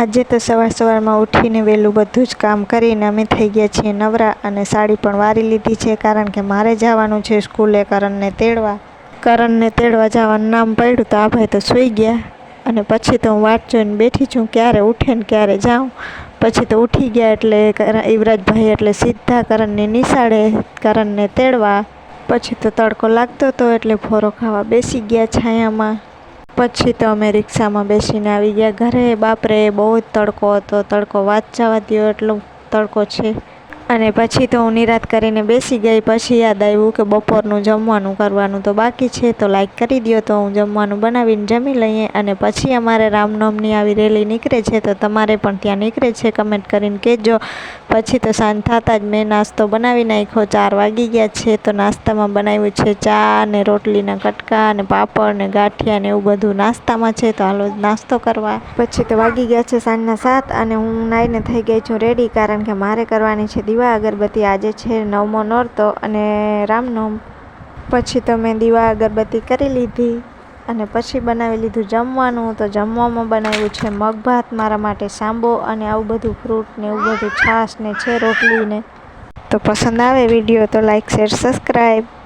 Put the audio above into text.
આજે તો સવાર સવારમાં ઉઠીને વહેલું બધું જ કામ કરીને અમે થઈ ગયા છીએ નવરા અને સાડી પણ વારી લીધી છે કારણ કે મારે જવાનું છે સ્કૂલે કરણને તેડવા. કરણને તેડવા જવાનું નામ પડ્યું તો આ ભાઈ તો સૂઈ ગયા. અને પછી તો હું વાટ જોઈને બેઠી છું ક્યારે ઉઠે ને ક્યારે જાઉં. પછી તો ઉઠી ગયા એટલે યુવરાજભાઈ એટલે સીધા કરણને નિશાળે કરણને તેડવા. પછી તો તડકો લાગતો હતો એટલે ફોરો ખાવા બેસી ગયા છાયામાં. પછી તો અમે રિક્ષામાં બેસીને આવી ગયા. ઘરે બાપરે બહુ જ તડકો હતો. તડકો વાત જવા દ્યો એટલો તડકો છે. અને પછી તો હું નિરાત કરીને બેસી ગઈ. પછી યાદ આવ્યું કે બપોરનું જમવાનું કરવાનું તો બાકી છે, તો લાઈક કરી દ્યો. તો હું જમવાનું બનાવીને જમી લઈએ અને પછી અમારે રામનવમની આવી રેલી નીકળે છે, તો તમારે પણ ત્યાં નીકળે છે કમેન્ટ કરીને કહેજો. પછી તો સાંજ થતાં જ મેં નાસ્તો બનાવી નાખ્યો. ચાર વાગી ગયા છે, તો નાસ્તામાં બનાવ્યું છે ચા ને રોટલીના કટકા અને પાપડ ને ગાંઠિયા ને એવું બધું નાસ્તામાં છે, તો હાલો નાસ્તો કરવા. પછી તો વાગી ગયા છે સાંજના સાત અને હું નાઈને થઈ ગઈ છું રેડી, કારણ કે મારે કરવાની છે દીવા અગરબત્તી આજે છે નવમો નોરતો અને રામનવમ. પછી તો મેં દીવા અગરબત્તી કરી લીધી અને પછી બનાવી લીધું જમવાનું. તો જમવામાં બનાવ્યું છે મગ ભાત મારા માટે સાંબો અને આવું બધું ફ્રૂટ ને એવું બધું છાશ ને છે રોટલી ને તો પસંદ આવે વીડિયો તો લાઈક શેર સબસ્ક્રાઈબ